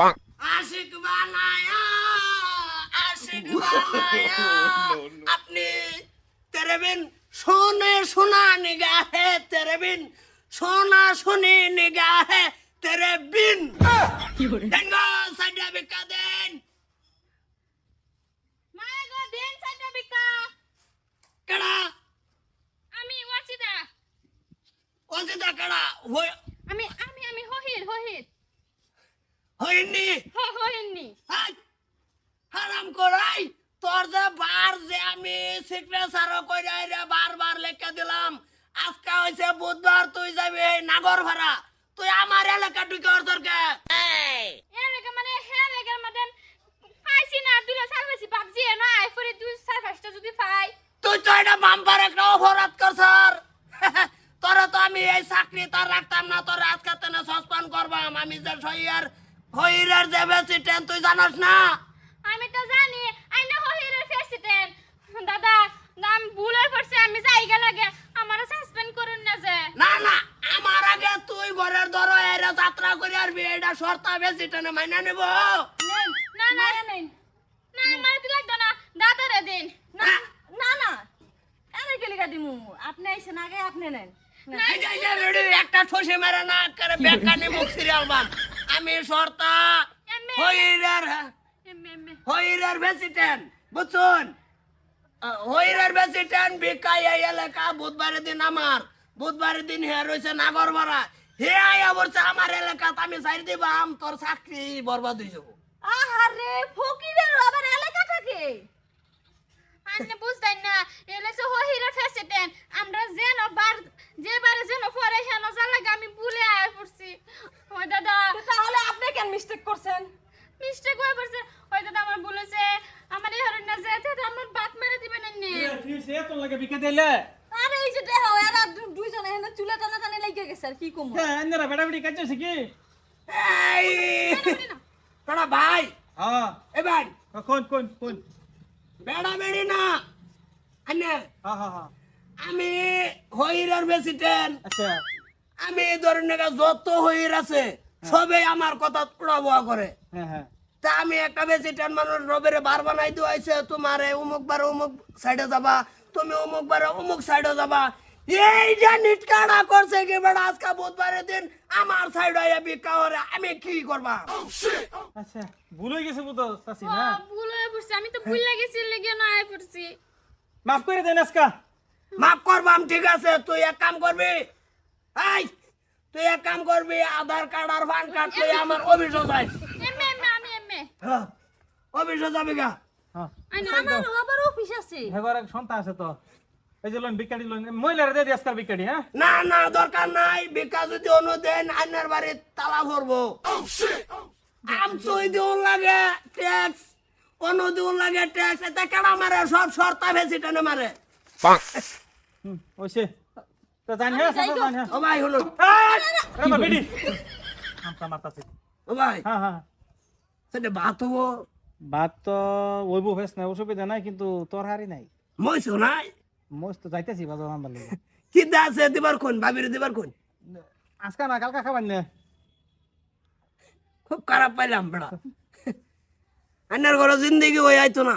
আশিক বানায়া আশিক বানায়া। আপনি তেরে বিন সোনে সোনা নিগাহে তেরে বিন সোনা সোনি নিগাহে তেরে বিন। ডেঙ্গো সাইডা বিকা দেন। মায়া গো দেন সাইডা বিকা কেডা? আমি ওয়াচিদা অজিদা কেডা? আমি আমি আমি হহির হহির হইনি হ হারাম করাই। তোর যে বার যে আমি সিগনেচার কইরা রে বারবার লেখা দিলাম। আজকে হইছে বুধবার তুই যাবি নাগর ভাড়া তুই আমার এলাকা ঢুকে ওর দরকার। এ লাগে মানে হে লাগে মানে ফাইছি না দুলা সার্ভিসি পাবজি না আই ফরি দুই সার্ভিসটা যদি ফাই তুই তো এটা বাম্পার একটা অপরাধ করছর। তোরা তো আমি এই চাকরি তার রাখতাম না তোর আজকে তেনে সসপেন্ড করবাম। আমি যে সইয়ার হইরের যে টেন তুই জানাস না? আমি তো জানি আই না হহিরের প্রেসিডেন্ট দাদা নাম ভুল হয়ে পড়ছে আমি যাইগা লাগে আমারে সাসপেন্ড করুন না যে। না না আমার আগে তুই ঘরের ধরো এরা যাত্রা করে আর বিয়েটা শর্তা টেনে মাইনা নেব। না না নেন না আমার দিল লাগতো না। দাদারে দিন। না না না। এনে গেলি গাদি মু আপনি আইছেন আগে আপনি নেন। একটা ঠসে মেরে না করে বেকানি মুখ সিরিয়াল বান। আমি শর্তা এমএ। হইরের হইরের বেশি টেন বুঝছুন হইরের বেশি বিকাই এই এলাকা বুধবারের দিন আমার বুধবারের দিন হে রয়েছে নাগরমারা হে আয়া বলছে আমার এলাকাত আমি চাই দিবাম তোর চাকরি বরবাদ হয়ে যাব। আহারে ফকিরের আবার এলাকা থাকে আন্নে বুঝতেন না এলে যে প্রেসিডেন্ট আমরা যেন বার যে বারে যেন পরে হেন জালাগে আমি ভুলে আয় পড়ছি ওই দাদা তো তাহলে আপনি কেন মিস্টেক করছেন? মিস্টেক হয়ে পড়ছে। ওই দাদা আমার বলেছে আমার এই হরণ না যেতে আমার বাত মেরে দিবেন নে সে তোর লাগে বিকে দিলে? আরে এই যে দেহ এরা দু- দুইজনে এখানে চুলে টানা টানে লেগে গেছে আর কি কমু হ্যাঁ? এনারা বেড়া বেড়ি কাজ কি? এই! তোরা ভাই! হ্যাঁ। এ ভাই! কোন কোন কোন? বেড়া বেড়ি না! আনে! হ্যাঁ হ্যাঁ হ্যাঁ। আমি হইরের বেশি টেন। আচ্ছা। আমি এই ধরনের যত হইর আছে সবে আমার কথা উড়াবোয়া করে। হ্যাঁ হ্যাঁ। তা আমি একটা বেশি টেন মানুষ রবের বার বানাই দিও আইছে তোমার এই অমুক বার অমুক সাইডে যাবা তুমি অমুক বার অমুক সাইডে যাবা। এই যে নিটকাড়া করছে কি বেড়া আজকে বুধবারের দিন আমার সাইড আইয়া বিকা করে আমি কি করবা? আচ্ছা ভুল হয়ে গেছে বুঝো চাচি না ভুল হয়ে পড়ছে আমি তো ভুলে গেছি লেগে না আয় পড়ছি। মাফ করে দেন আজকা। মাফ করবাম ঠিক আছে তুই এক কাম করবি। এই তুই এক কাম করবি আধার কার্ড আর পান কার্ড তুই আমার অফিসে যাই। এমএ এমএ আমি এমএ। হ্যাঁ অফিসে যাবি গা। হ্যাঁ। আমার আবার অফিস আছে। হেগর এক সন্তান আছে তো। এই যে লোন বিকাড়ি লোন মহিলারা দিয়ে দিয়ে আজকাল বিকাড়ি হ্যাঁ? না না দরকার নাই। বিকা যদি অনু অনুদেন আইনার বাড়ি তালা ভরবো আম চুই দিউন লাগে ট্যাক্স। অনু দিউন লাগে ট্যাক্স। এটা কেডা মারে? সব শর্তা ভেসি টেনে মারে। হুম ওইসে তো জানি যাই চাচা গো। জানি ও ভাই হলো। আরে বেডি! আমটা মারতাছি ও ভাই। হ্যাঁ হ্যাঁ। সেটা ভাত হব। ভাত তো ওইব হয়েছ না অসুবিধা নাই কিন্তু তোর হারি নাই মইছো নাই? মোজ তো যাইতেছি বাজার আনবার লাগে। কি আছে দিবার কোন? ভাবির দিবার কোন? আজকা না কালকা খাবার না। খুব খারাপ পাইলাম বেড়া। আন্নার ঘরে জিন্দিগি হয়ে আইতো না।